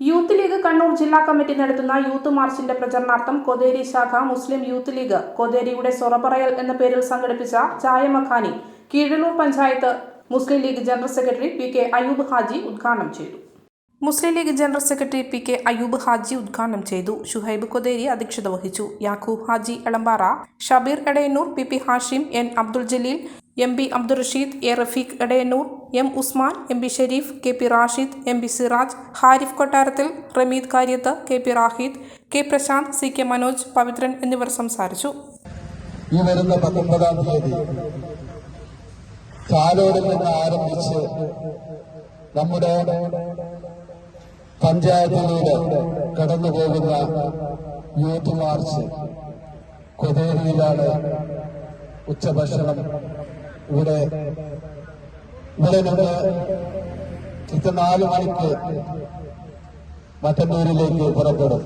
Youth league Kannur ജില്ലാ committee നടത്തുന്ന youth മാർച്ചിന്റെ പ്രചരണാർത്ഥം കൊതേരി ശാഖ മുസ്ലിം യൂത്ത് ലീഗ് കൊതേരിയുടെ സൊറപറയൽ എന്ന പേരിൽ സംഘടിപ്പിച്ച ചായമഖാനി Keezhallur panchayat Muslim League general secretary P K Ayoob Haji ഉദ്ഘാടനം ചെയ്തു. Muslim League general secretary P K Ayoob Haji ഉദ്ഘാടനം ചെയ്തു. ഷുഹൈബ് കൊതേരി അധ്യക്ഷത വഹിച്ചു. Yakub Haji Elambara Shabeer Edayannur P P Hashim N Abdul Jaleel M P Abdul Rasheed A Rafeeq Edayannur M Usman M P Shereef K P Rashid M P Siraj Harif കൊട്ടാരത്തിൽ Rameed Karyath K P Rahid K Prashanth C K Manoj Pavithran എന്നിവർ സംസാരിച്ചു. ഈ വരുന്ന പത്തൊമ്പതാം തീയതി ചാലോടിൽ നിന്ന് ആരംഭിച്ച് നമ്മുടെ പഞ്ചായത്തിലൂടെ കടന്നു പോകുന്ന യൂത്ത് മാർച്ച് കൊതേരിയിലാണ് ഉച്ചഭക്ഷണം ഇവിടെ ഇവിടെ നമ്മൾ കൃത്യം നാല് മണിക്ക് മറ്റന്നൂരിലേക്ക് പുറപ്പെടും.